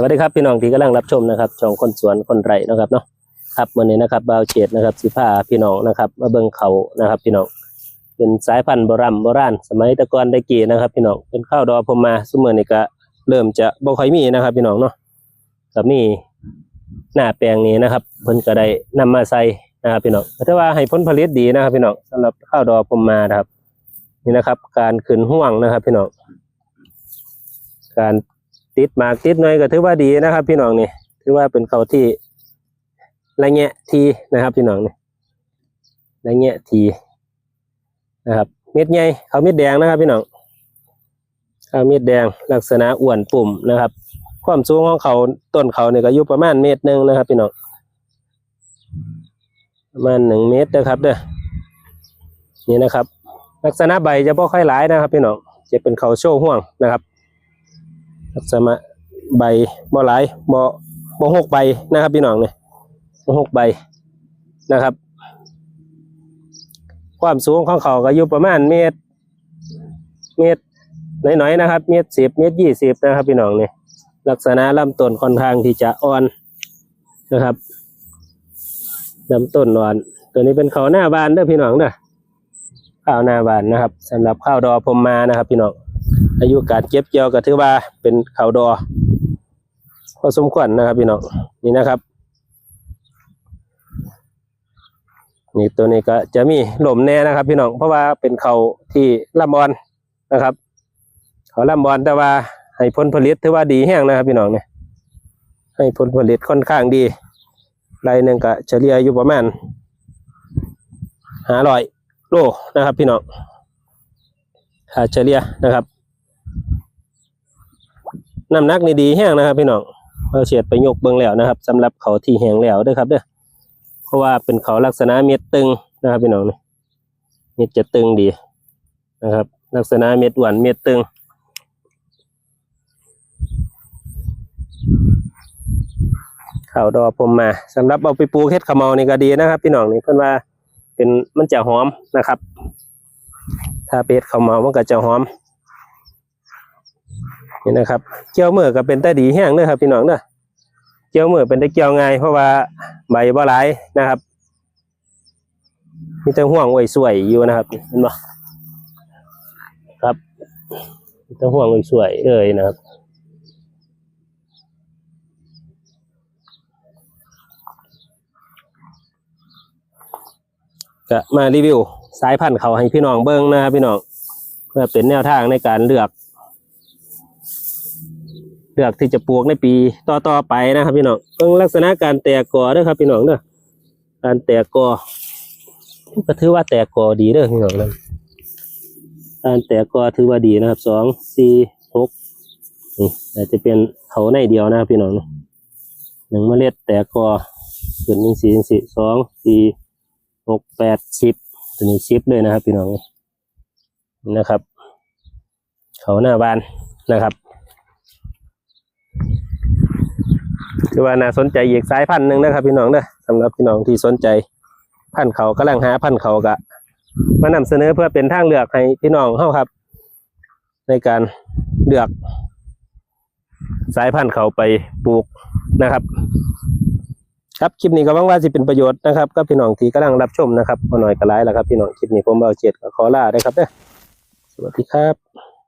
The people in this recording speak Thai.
สวัสดีครับพี่น้องที่กำลังรับชมนะครับช่องคนสวนคนไร่นะครับเนาะครับวันนี้นะครับบาวเฉดนะครับสิพาพี่น้องนะครับมาเบิ่งเขานะครับพี่น้องเป็นสายพันธุ์โบราณโบราณสมัยตะกอนได้กี่นะครับ พี่น้องเป็นข้าวดอพมมาสมัยนี้ก็เริ่มจะบ่ค่อยมีนะครับ พี่น้องเนาะกับนี่หน้าแปลงนี้นะครับเพิ่นก็ได้นำมาใส่นะครับพี่น้องแต่ว่าให้ผลผลิตดีนะครับ พี่น้องสำหรับข้าวดอพมมานะครับ นี่นะครับ การขึ้นห่วงนะครับ พี่น้องการ ติดหมากติดหน่อยก็ถือว่าดีนะครับ พี่น้องนี่ถือว่าเป็นเขาที่ละแงะทีนะครับ พี่น้องนี่ละแงะทีนะครับเม็ดใหญ่เขาเม็ดแดงนะครับ พี่น้องเขาเม็ดแดงลักษณะอ้วนปุ่มนะครับ ความสูงของเขาต้นเขาเนี่ยก็อยู่ประมาณเมตรหนึ่งนะครับ พี่น้องประมาณหนึ่งเมตรนะครับเด้อนี่นะครับ ลักษณะใบจะบ่ค่อยหลายนะครับ พี่น้องจะเป็นเขาโชว์ห่วงนะครับ ลักษณะใบบ่หลายบ่บ่หกใบนะครับ พี่น้องเนี่ยบ่หกใบนะครับ ความสูงของเขาก็อยู่ประมาณเมตร เมตรน้อยๆนะครับ เมตรสิบเมตรยี่สิบนะครับ พี่น้องเนี่ยลักษณะลำต้นค่อนข้างที่จะอ่อนนะครับลำต้นอ่อน ตัวนี้เป็นเขาหน้าบานเด้อพี่น้องเด้อข้าวหน้าบานนะครับสำหรับข้าวดอพรมมานะครับ พี่น้อง อายุการเก็บเกี่ยวก็ถือว่าเป็นเขาวดอพอสมควรนะครับพี่น้องนี่นะครับนี่ตัวนี้ก็จะมีหล่มแน่นะครับ พี่น้องเพราะว่าเป็นเขาที่ลำบอนนะครับ เขาลำบอนแต่ว่าให้ผลผลิตถือว่าดีแห้งนะครับ พี่น้องเนี่ยให้ผลผลิตค่อนข้างดีรายหนึ่งก็เฉลี่ยอยู่ประมาณห้าร้อยโลนะครับ พี่น้องค่าเฉลี่ยนะครับ น้ำหนักนี่ดีแห้งนะครับ พี่น้องเราเฉียดไปยกเบิ้งแล้วนะครับสำหรับเขาที่แห้งแล้วด้วยครับเด้อเพราะว่าเป็นเขาลักษณะเม็ดตึงนะครับพี่น้องนี่เม็ดจะตึงดีนะครับ ลักษณะเม็ดหวานเม็ดตึงข้าวดอกผมมาสำหรับเอาไปปลูกเฮ็ดขาวเมานี่ก็ดีนะครับ พี่น้องนี่เพิ่นว่าเป็นมันจะหอมนะครับ ถ้าเป็ดขาวเมามันก็จะหอม นี่นะครับเกี่ยวเมือก็เป็นแต่ดีแห้งเด้อครับพี่น้องเด้อเกี่ยวเมือเป็นแต่เกี่ยวง่ายเพราะว่าใบบ่หลายนะครับ มีแต่ห่วงไว้สวยอยู่นะครับเห็นบ่ครับมีแต่ห่วงไว้สวยเลยนะครับก็มารีวิวสายพันธุ์เขาให้พี่น้องเบิ้งนะครับพี่น้องเพื่อเป็นแนวทางในการเลือก เลือกที่จะปลูกในปีต่อๆไปนะครับ พี่น้องเบิ่งลักษณะการแตกกอเด้อครับ พี่น้องเด้อการแตกกอก็ถือว่าแตกกอดีเด้อพี่น้องนะการแตกกอถือว่าดีนะครับสองสี่หกนี่อาจจะเป็นเขาในเดียวนะครับพี่น้องหนึ่งเมล็ดแตกกอส่วนหนึ่งสี่สี่สองสี่หกแปดสิบตัวนี้สิบเลยนะครับ พี่น้องนี่นะครับ เขาหน้าบานนะครับ คือว่าน่าสนใจอีกสายพันธุ์หนึ่งนะครับพี่น้องเด้อสำหรับพี่น้องที่สนใจพันธุ์เขากำลังหาพันธุ์เขากะมานำเสนอเพื่อเป็นทางเลือกให้พี่น้องเฮาครับ ในการเลือก สายพันธุ์เขาไปปลูกนะครับ ครับคลิปนี้ก็หวังว่าจะเป็นประโยชน์นะครับก็พี่น้องที่กำลังรับชมนะครับพอหน่อยก็ไลฟ์แล้วครับพี่น้องคลิปนี้ผมเบาเจ็ดก็ขอลาได้ครับเด้อสวัสดีครับ